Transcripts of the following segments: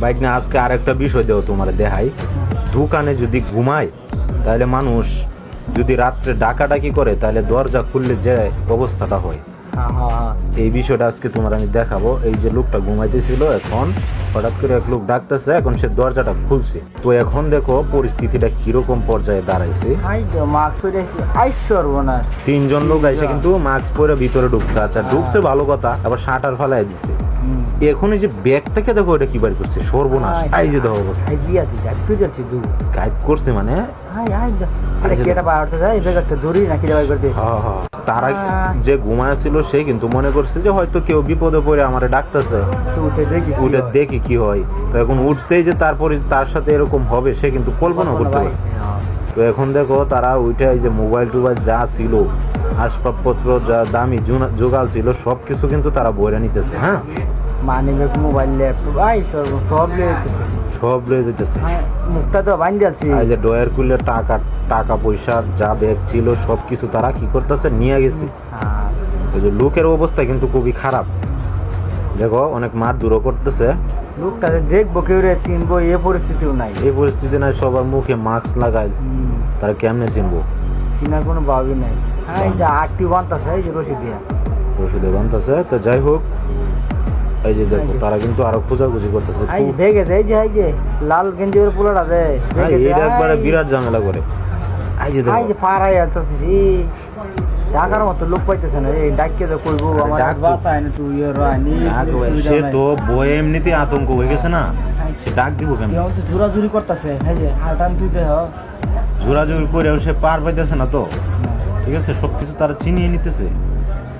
Bike না, আজকে আরেকটা বিষয় দেও তোমার দেখাই। দোকানে যদি ঘুমায়, তাহলে মানুষ যদি রাত্রে ডাকাডাকি করে, তাহলে দরজা খুললে যে অবস্থাটা হ্যাঁ। এই বিষয়টা আজকে তোমার আমি দেখাবো। এই যে লোকটা ঘুমাইতেছিল এখন হঠাৎ করে এক লোক ডাকতেছে এখন সে দরজাটা খুলছে। তো এখন দেখো পরিস্থিতিটা কীরকম পর্যায়ে দাঁড়াইছে। তিনজন লোক আইসে কিন্তু মাস্ক পরে ভিতরে ঢুকছে। আচ্ছা ঢুকছে ভালো কথা আবার শাটার ফালাই দিছে। এখন এই যে ব্যাগ থেকে দেখো এটা কি বাড়ি করছে? সর্বনাশ। এই যে দেখো অবস্থা। দু করছে মানে? এটা যায়? দূরি না করতে হ্যাঁ হ্যাঁ। তারা। যে ঘুমায় ছিল সে কিন্তু মনে করছে যে হয়তো কেউ বিপদে পড়ে আমারে ডাকতেছে উঠে দেখি কি হয়। তো এখন উঠতেই যে তারপরে তার সাথে এরকম হবে সে কিন্তু কল্পনা করতে পারে হ্যাঁ। তো এখন দেখো তারা উঠে এই যে মোবাইল টোবাইল যা ছিল আসবাবপত্র যা দামি জোগাল ছিল সব কিছু কিন্তু তারা বইরা নিতেছে হ্যাঁ মানি ব্যাগ মোবাইল ল্যাপটপ আই সর্ব সব লিয়ে যেতেছে সব লয়ে যেতেছে হ্যাঁ, মুখটা তো বান্ধি আছি এই যে ডয়ার টাকা টাকা পয়সা যা ব্যাগ ছিল সব কিছু তারা কি করতেছে? নিয়ে গেছে। হ্যাঁ। ওই যে লোকের অবস্থা কিন্তু খুবই খারাপ। দেখো অনেক মার দূরও করতেছে। লোকটা দেখব কেউ রে চিনবো এ পরিস্থিতিও নাই। এই পরিস্থিতি নাই সবার মুখে মাস্ক লাগাই তারা কেমনে চিনবো? চিনার কোনো ভাবই নাই। হ্যাঁ এই যে আটটি বান্তাছে এই যে রশি দিয়া। ওষুধে বানতেছে। তো যাই হোক এই যে দেখো তারা কিন্তু আরও খোঁজাখুঁজি করতেছে। এই যে ভেগে যায় এই যে এই যে লাল গেঞ্জির পোলাটা দে হ্যাঁ, যায়, একবারে এই- বিরাট ঝামেলা করে। এই যে দেখো। এই যে পাড়াই আসতেছে রে। ডাকার মতো লোক পাইতেছে না এই ডাকিয়ে তো কইবো আমার ডাকবো। বাসায় না তুই ইয়ে রানি সে তো বয়ে এমনিতে আতঙ্ক হয়ে গেছে না। সে ডাক দিব কেন? কেউ তো জোরাজুরি করতেছে। হ্যাঁ যে হাটান তুই দেহ জোরাজোরি করেও সে পার পাইতেছে না তো। ঠিক আছে সব কিছু তারা চিনিয়ে নিতেছে।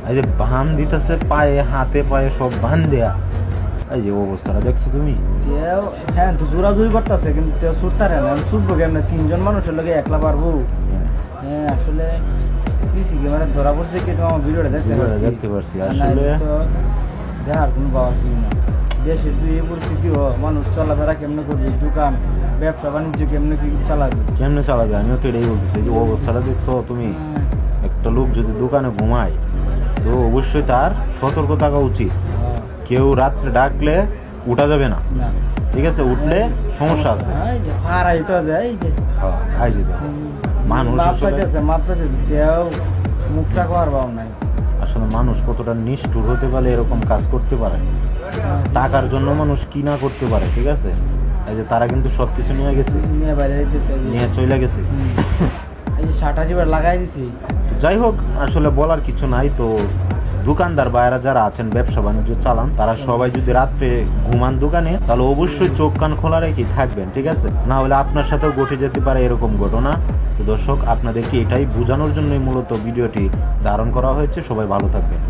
এই যে বাম দিতেছে পায়ে হাতে পায়ে সব বান দেয়া। এই যে অবস্থাটা দেখছ তুমি? হ্যাঁ তো জোরাজুরি করতেছে কিন্তু তেও সুরতারে না। ছুটবো কেমনে? তিনজন মানুষের লগে একলা পারব? হ্যাঁ। হ্যাঁ আসলে সিসি ক্যামেরা ধরা পড়ছে কি তোমার ভিডিওটা দেখতে পাচ্ছি? দেখতে পারছি, আসলে- দেখার কোনো পাওয়া ছিল না দেশে তুই এই পরিস্থিতি হ মানুষ চলাফেরা কেমনে করবি? দোকান ব্যবসা বাণিজ্য কেমনে কি চালাবে? কেমনে চালাবে? আমিও তো এটাই বলতেছি যে অবস্থাটা দেখছ তুমি? হ্যাঁ, একটা লোক যদি দোকানে ঘুমায় তো অবশ্যই তার সতর্ক থাকা উচিত। হ্যাঁ, কেউ রাত্রে ডাকলে উঠা যাবে না। ঠিক আছে উঠলে সমস্যা আছে। হ্যাঁ, এই যে দেখো মানুষ মুখটা নাই। আসলে মানুষ কতটা নিষ্ঠুর হতে পারে এরকম কাজ করতে পারে। টাকার জন্য মানুষ কি না করতে পারে ঠিক আছে? এই যে তারা কিন্তু সব কিছু নিয়ে গেছে। নিয়ে চলে গেছে। এই যে শাটা জিবার লাগাই দিছি যাই হোক আসলে বলার কিছু নাই তো দোকানদার বাইরা যারা আছেন ব্যবসা বাণিজ্য চালান তারা সবাই যদি রাত্রে ঘুমান দোকানে তাহলে অবশ্যই চোখ কান খোলা রেখে থাকবেন ঠিক আছে? না হলে আপনার সাথেও ঘটে যেতে পারে এরকম ঘটনা। তো দর্শক আপনাদেরকে এটাই বোঝানোর জন্যই মূলত ভিডিওটি ধারণ করা হয়েছে। সবাই ভালো থাকবেন।